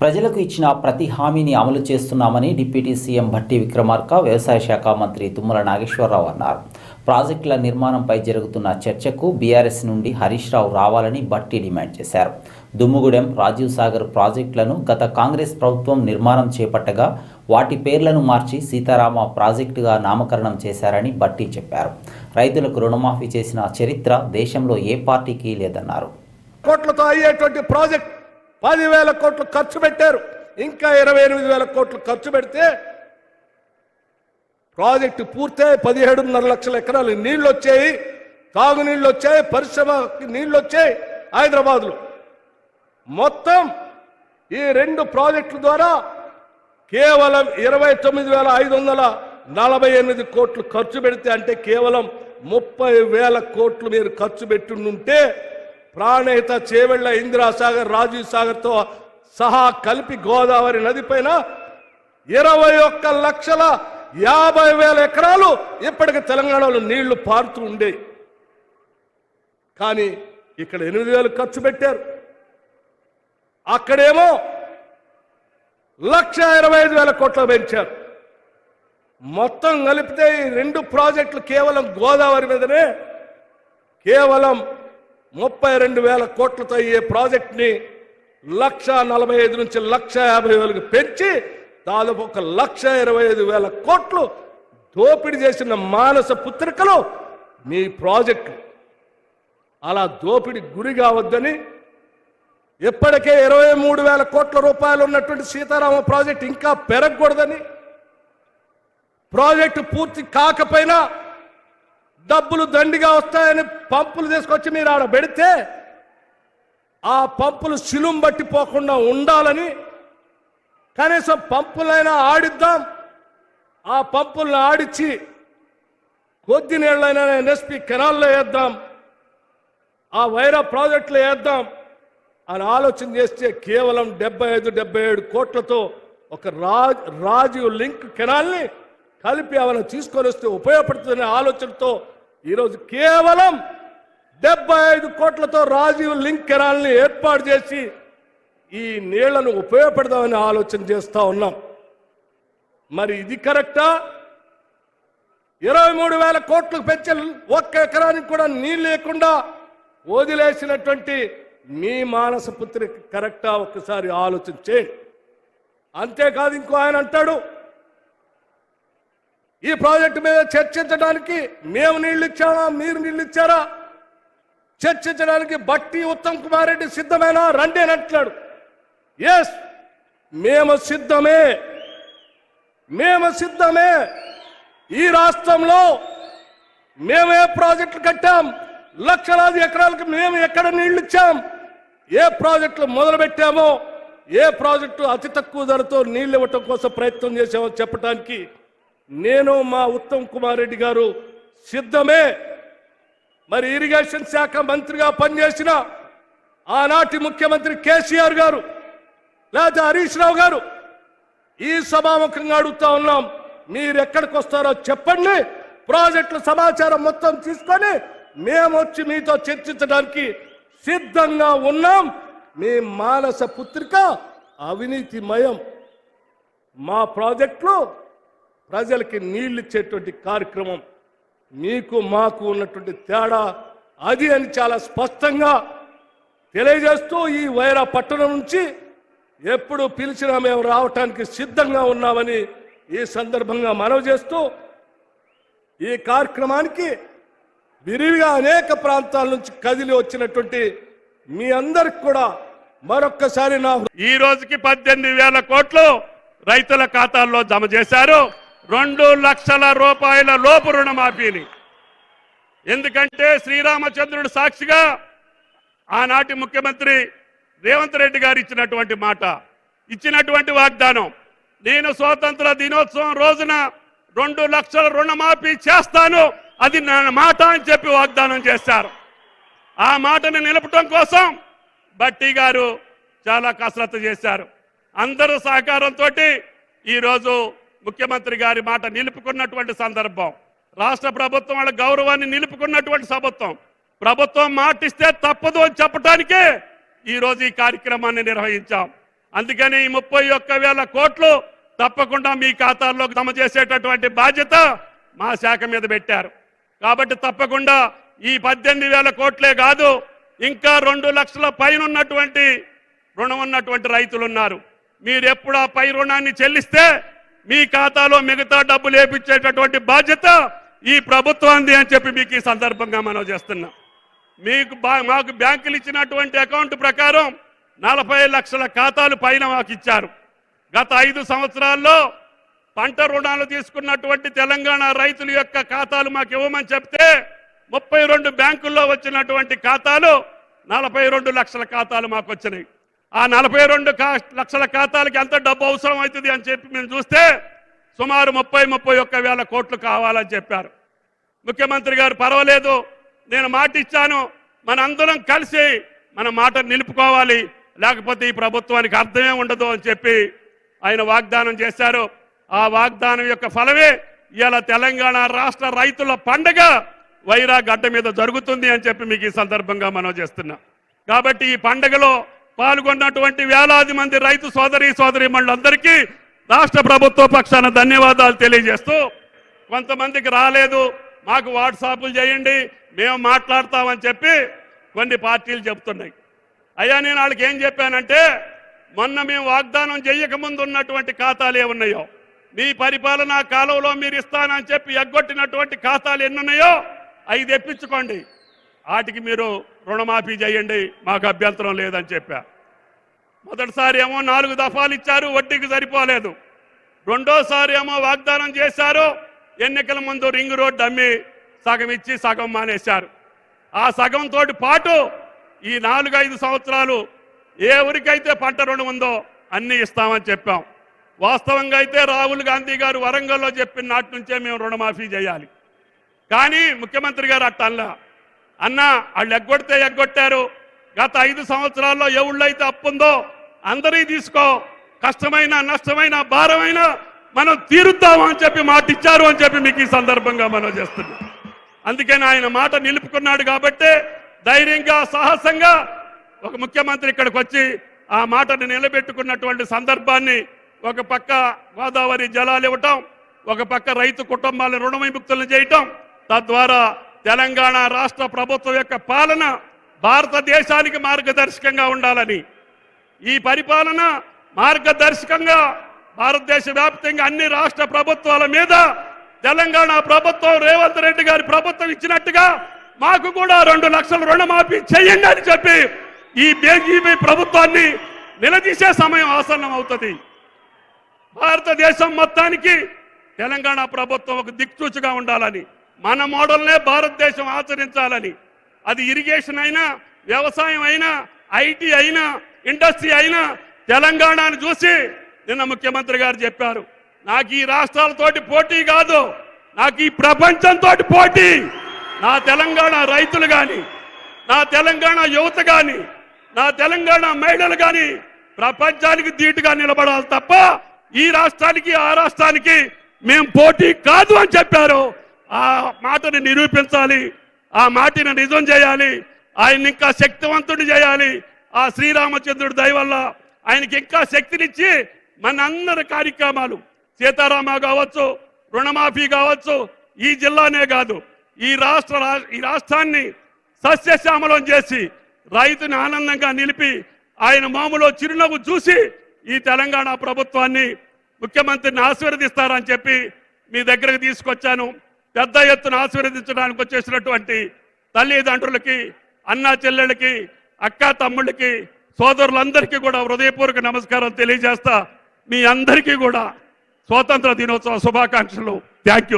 ప్రజలకు ఇచ్చిన ప్రతి హామీని అమలు చేస్తున్నామని డిప్యూటీ సీఎం భట్టి విక్రమార్క వ్యవసాయ శాఖ మంత్రి తుమ్మల నాగేశ్వరరావు అన్నారు. ప్రాజెక్టుల నిర్మాణంపై జరుగుతున్న చర్చకు బీఆర్ఎస్ నుండి హరీష్ రావు రావాలని భట్టి డిమాండ్ చేశారు. దుమ్ముగూడెం రాజీవ్ సాగర్ ప్రాజెక్టులను గత కాంగ్రెస్ ప్రభుత్వం నిర్మాణం చేపట్టగా వాటి పేర్లను మార్చి సీతారామ ప్రాజెక్టుగా నామకరణం చేశారని భట్టి చెప్పారు. రైతులకు రుణమాఫీ చేసిన చరిత్ర దేశంలో ఏ పార్టీకి లేదన్నారు. కోట్లతో అయ్యేటువంటి ప్రాజెక్ట్ పదివేల కోట్లు ఖర్చు పెట్టారు. ఇంకా ఇరవై ఎనిమిది వేల కోట్లు ఖర్చు పెడితే ప్రాజెక్టు పూర్తయి పదిహేడున్నర లక్షల ఎకరాలు నీళ్ళు వచ్చాయి. తాగునీళ్ళు వచ్చాయి పరిశ్రమకి నీళ్ళు వచ్చాయి హైదరాబాద్లో. మొత్తం ఈ రెండు ప్రాజెక్టుల ద్వారా కేవలం ఇరవై తొమ్మిది వేల ఐదు వందల నలభై ఎనిమిది కోట్లు ఖర్చు పెడితే అంటే కేవలం ముప్పై వేల కోట్లు మీరు ఖర్చు పెట్టుంటే ప్రాణహిత చేవెళ్ళ ఇందిరాసాగర్ రాజీవ్ సాగర్తో సహా కలిపి గోదావరి నది పైన ఇరవై ఒక్క లక్షల యాభై వేల ఎకరాలు ఇప్పటికి తెలంగాణలో నీళ్ళు పారుతూ ఉండేవి కానీ ఇక్కడ ఎనిమిది వేలు ఖర్చు పెట్టారు. అక్కడేమో లక్ష ఇరవై ఐదు వేల కోట్లు పెంచారు. మొత్తం కలిపితే ఈ రెండు ప్రాజెక్టులు కేవలం గోదావరి మీదనే కేవలం ముప్పై రెండు వేల కోట్లతో అయ్యే ప్రాజెక్ట్ని లక్ష నలభై ఐదు నుంచి లక్ష యాభై వేలకు పెంచి దాదాపు ఒక లక్ష ఇరవై ఐదు వేల కోట్లు దోపిడీ చేసిన మానస పుత్రికలు మీ ప్రాజెక్టు. అలా దోపిడి గురి కావద్దని ఇప్పటికే ఇరవై మూడు వేల కోట్ల రూపాయలు ఉన్నటువంటి సీతారామ ప్రాజెక్ట్ ఇంకా పెరగకూడదని ప్రాజెక్టు పూర్తి కాకపోయినా డబ్బులు దండిగా వస్తాయని పంపులు తీసుకొచ్చి మీరు ఆడ పెడితే ఆ పంపులు శిలుం బట్టిపోకుండా ఉండాలని కనీసం పంపులైనా ఆడిద్దాం. ఆ పంపులను ఆడిచ్చి కొద్ది నీళ్ళైనా ఎన్ఎస్పి కెనాల్లో వేద్దాం. ఆ వైరా ప్రాజెక్టులు వేద్దాం అని ఆలోచన చేస్తే కేవలం డెబ్బై ఐదు డెబ్బై ఏడు కోట్లతో ఒక రాజ్ రాజీవ్ లింక్ కెనాల్ని కలిపి ఆమెను తీసుకొని వస్తే ఉపయోగపడుతుందనే ఆలోచనతో ఈరోజు కేవలం డెబ్బై ఐదు కోట్లతో రాజీవ్ లింక్ కెనాల్ని ఏర్పాటు చేసి ఈ నీళ్ళను ఉపయోగపడదామని ఆలోచన చేస్తూ ఉన్నాం. మరి ఇది కరెక్టా? ఇరవై మూడు వేల కోట్లకు పెంచే ఒక్క ఎకరానికి కూడా నీళ్ళు లేకుండా వదిలేసినటువంటి మీ మానస పుత్రిక కరెక్టా? ఒక్కసారి ఆలోచన చేయండి. అంతేకాదు ఇంకో ఆయన అంటాడు ఈ ప్రాజెక్టు మీద చర్చించడానికి మేము నీళ్ళు ఇచ్చామా? మీరు నీళ్ళు ఇచ్చారా? చర్చించడానికి బట్టి ఉత్తమ్ కుమార్ రెడ్డి సిద్ధమేనా? రండి అని అంటున్నాడు. ఎస్ మేము సిద్ధమే. మేము సిద్ధమే. ఈ రాష్ట్రంలో మేము ఏ ప్రాజెక్టులు కట్టాం? లక్షలాది ఎకరాలకు మేము ఎక్కడ నీళ్ళు ఇచ్చాం? ఏ ప్రాజెక్టులు మొదలుపెట్టామో ఏ ప్రాజెక్టు అతి తక్కువ ధరతో నీళ్ళు ఇవ్వటం కోసం ప్రయత్నం చేశామో చెప్పడానికి నేను మా ఉత్తమ్ కుమార్ రెడ్డి గారు సిద్ధమే. మరి ఇరిగేషన్ శాఖ మంత్రిగా పనిచేసిన ఆనాటి ముఖ్యమంత్రి కేసీఆర్ గారు లేదా హరీష్ రావు గారు ఈ సభాముఖంగా అడుగుతా ఉన్నాం మీరు ఎక్కడికి వస్తారో చెప్పండి ప్రాజెక్టుల సమాచారం మొత్తం తీసుకొని మేము వచ్చి మీతో చర్చించడానికి సిద్ధంగా ఉన్నాం. మీ మానస పుత్రిక అవినీతిమయం. మా ప్రాజెక్టులు ప్రజలకి నీళ్ళు ఇచ్చేటువంటి కార్యక్రమం మీకు మాకు ఉన్నటువంటి తేడా అది అని చాలా స్పష్టంగా తెలియజేస్తూ ఈ వైరా పట్టణం నుంచి ఎప్పుడు పిలిచినా మేము రావటానికి సిద్ధంగా ఉన్నామని ఈ సందర్భంగా మనవి చేస్తూ ఈ కార్యక్రమానికి విరివిగా అనేక ప్రాంతాల నుంచి కదిలి వచ్చినటువంటి మీ అందరికి కూడా మరొక్కసారి నా ఈ రోజుకి పద్దెనిమిది వేల కోట్లు రైతుల ఖాతాల్లో జమ చేశారు. రెండు లక్షల రూపాయల లోపు రుణమాఫీని. ఎందుకంటే శ్రీరామచంద్రుడు సాక్షిగా ఆనాటి ముఖ్యమంత్రి రేవంత్ రెడ్డి గారు ఇచ్చినటువంటి మాట ఇచ్చినటువంటి వాగ్దానం నేను స్వాతంత్ర దినోత్సవం రోజున రెండు లక్షల రుణమాఫీ చేస్తాను అది నా మాట అని చెప్పి వాగ్దానం చేశారు. ఆ మాటను నిలపటం కోసం బట్టి గారు చాలా కసరత్తు చేశారు. అందరూ సహకారంతో ఈరోజు ముఖ్యమంత్రి గారి మాట నిలుపుకున్నటువంటి సందర్భం. రాష్ట్ర ప్రభుత్వం వాళ్ళ గౌరవాన్ని నిలుపుకున్నటువంటి సభత్వం. ప్రభుత్వం మాటిస్తే తప్పదు అని చెప్పడానికే ఈరోజు ఈ కార్యక్రమాన్ని నిర్వహించాం. అందుకని ఈ ముప్పై ఒక్క వేల కోట్లు తప్పకుండా మీ ఖాతాల్లో జమ చేసేటటువంటి బాధ్యత మా శాఖ మీద పెట్టారు. కాబట్టి తప్పకుండా ఈ పద్దెనిమిది వేల కోట్లే కాదు ఇంకా రెండు లక్షల పైన ఉన్నటువంటి రుణం ఉన్నటువంటి రైతులు ఉన్నారు. మీరు ఎప్పుడు ఆ పై రుణాన్ని చెల్లిస్తే మీ ఖాతాలో మిగతా డబ్బులు వేపించేటటువంటి బాధ్యత ఈ ప్రభుత్వాన్ని అని చెప్పి మీకు ఈ సందర్భంగా మనం చేస్తున్నాం. మీకు బా- మాకు బ్యాంకులు ఇచ్చినటువంటి అకౌంట్ ప్రకారం నలభై లక్షల ఖాతాలు పైన మాకు ఇచ్చారు. గత ఐదు సంవత్సరాల్లో పంట రుణాలు తీసుకున్నటువంటి తెలంగాణ రైతుల యొక్క ఖాతాలు మాకు ఇవ్వమని చెప్తే ముప్పై రెండు బ్యాంకుల్లో వచ్చినటువంటి ఖాతాలు నలభై రెండు లక్షల ఖాతాలు మాకు వచ్చినాయి. ఆ నలభై రెండు లక్షల ఖాతాలకి ఎంత డబ్బు అవసరం అవుతుంది అని చెప్పి మేము చూస్తే సుమారు ముప్పై ముప్పై ఒక్క వేల కోట్లు కావాలని చెప్పారు. ముఖ్యమంత్రి గారు పర్వాలేదు నేను మాట ఇచ్చాను. మనందరం కలిసి మన మాట నిలుపుకోవాలి. లేకపోతే ఈ ప్రభుత్వానికి అర్థమే ఉండదు అని చెప్పి ఆయన వాగ్దానం చేశారు. ఆ వాగ్దానం యొక్క ఫలమే ఇలా తెలంగాణ రాష్ట్ర రైతుల పండగ వైరా గడ్డ మీద జరుగుతుంది అని చెప్పి మీకు ఈ సందర్భంగా మనం చేస్తున్నాం. కాబట్టి ఈ పండగలో పాల్గొన్నటువంటి వేలాది మంది రైతు సోదరి సోదరి మండలందరికీ రాష్ట్ర ప్రభుత్వ పక్షాన ధన్యవాదాలు తెలియజేస్తూ కొంతమందికి రాలేదు మాకు వాట్సాపులు చేయండి మేము మాట్లాడతామని చెప్పి కొన్ని పార్టీలు చెబుతున్నాయి. అయ్యా నేను వాళ్ళకి ఏం చెప్పానంటే మొన్న మేము వాగ్దానం చేయకముందు ఉన్నటువంటి ఖాతాలు ఏమున్నాయో మీ పరిపాలన కాలంలో మీరు ఇస్తానని చెప్పి ఎగ్గొట్టినటువంటి ఖాతాలు ఎన్నున్నాయో అవి తెప్పించుకోండి. వాటికి మీరు రుణమాఫీ చేయండి మాకు అభ్యంతరం లేదని చెప్పా. మొదటిసారి ఏమో నాలుగు దఫాలు ఇచ్చారు వడ్డీకి సరిపోలేదు. రెండోసారి ఏమో వాగ్దానం చేశారు ఎన్నికల ముందు రింగ్ రోడ్డు అమ్మి సగం ఇచ్చి సగం మానేశారు. ఆ సగంతో పాటు ఈ నాలుగైదు సంవత్సరాలు ఏ ఊరికైతే పంట రుణం ఉందో అన్ని ఇస్తామని చెప్పాం. వాస్తవంగా అయితే రాహుల్ గాంధీ గారు వరంగల్లో చెప్పిన నాటి నుంచే మేము రుణమాఫీ చేయాలి. కానీ ముఖ్యమంత్రి గారు అట్టల్లా అన్న వాళ్ళు ఎగ్గొడితే ఎగ్గొట్టారు. గత ఐదు సంవత్సరాల్లో ఎవళ్ళైతే అప్పుందో అందరి తీసుకో. కష్టమైన నష్టమైన భారమైన మనం తీరుద్దాము అని చెప్పి మాట ఇచ్చారు అని చెప్పి మీకు ఈ సందర్భంగా మనం చేస్తున్నాం అందుకని ఆయన మాట నిలుపుకున్నాడు కాబట్టి ధైర్యంగా సాహసంగా ఒక ముఖ్యమంత్రి ఇక్కడికి వచ్చి ఆ మాటను నిలబెట్టుకున్నటువంటి సందర్భాన్ని ఒక పక్క గోదావరి జలాలు ఇవ్వటం ఒక పక్క రైతు కుటుంబాలను రుణ విముక్తులను చేయటం తద్వారా తెలంగాణ రాష్ట్ర ప్రభుత్వం యొక్క పాలన భారతదేశానికి మార్గదర్శకంగా ఉండాలని. ఈ పరిపాలన మార్గదర్శకంగా భారతదేశ వ్యాప్తంగా అన్ని రాష్ట్ర ప్రభుత్వాల మీద తెలంగాణ ప్రభుత్వం రేవంత్ రెడ్డి గారి ప్రభుత్వం ఇచ్చినట్టుగా మాకు కూడా రెండు లక్షల రుణమాఫీ చేయండి అని చెప్పి ఈ బీజేపీ ప్రభుత్వాన్ని నిలదీసే సమయం ఆసన్నం అవుతుంది భారతదేశం మొత్తానికి తెలంగాణ ప్రభుత్వం ఒక దిక్సూచిగా ఉండాలని. మన మోడల్నే భారతదేశం ఆచరించాలని. అది ఇరిగేషన్ అయినా వ్యవసాయం అయినా ఐటీ అయినా ఇండస్ట్రీ అయినా తెలంగాణను చూసి నిన్న ముఖ్యమంత్రి గారు చెప్పారు. నాకు ఈ రాష్ట్రాలతోటి పోటీ కాదు నాకు ఈ ప్రపంచంతో పోటీ. నా తెలంగాణ రైతులు కానీ నా తెలంగాణ యువత కానీ నా తెలంగాణ మహిళలు కానీ ప్రపంచానికి ధీటుగా నిలబడాలి తప్ప ఈ రాష్ట్రానికి ఆ రాష్ట్రానికి మేము పోటీ కాదు అని చెప్పారు. ఆ మాటని నిరూపించాలి ఆ మాటని నిజం చేయాలి ఆయన ఇంకా శక్తివంతుడు చేయాలి. ఆ శ్రీరామచంద్రుడి దయ వల్ల ఆయనకి ఇంకా శక్తినిచ్చి మన అందరి కార్యక్రమాలు సీతారామ కావచ్చు రుణమాఫీ కావచ్చు ఈ జిల్లానే కాదు ఈ రాష్ట్ర ఈ రాష్ట్రాన్ని సస్యశ్యామలం చేసి రైతుని ఆనందంగా నిలిపి ఆయన మామూలు చిరునవ్వు చూసి ఈ తెలంగాణ ప్రభుత్వాన్ని ముఖ్యమంత్రిని ఆశీర్వదిస్తారని చెప్పి మీ దగ్గరకు తీసుకొచ్చాను. పెద్ద ఎత్తున ఆశీర్వదించడానికి వచ్చేసినటువంటి తల్లిదండ్రులకి అన్నా చెల్లెళ్ళకి అక్క తమ్ముళ్ళకి సోదరులందరికీ కూడా హృదయపూర్వక నమస్కారం తెలియజేస్తా మీ అందరికీ కూడా స్వాతంత్ర దినోత్సవ శుభాకాంక్షలు. Thank you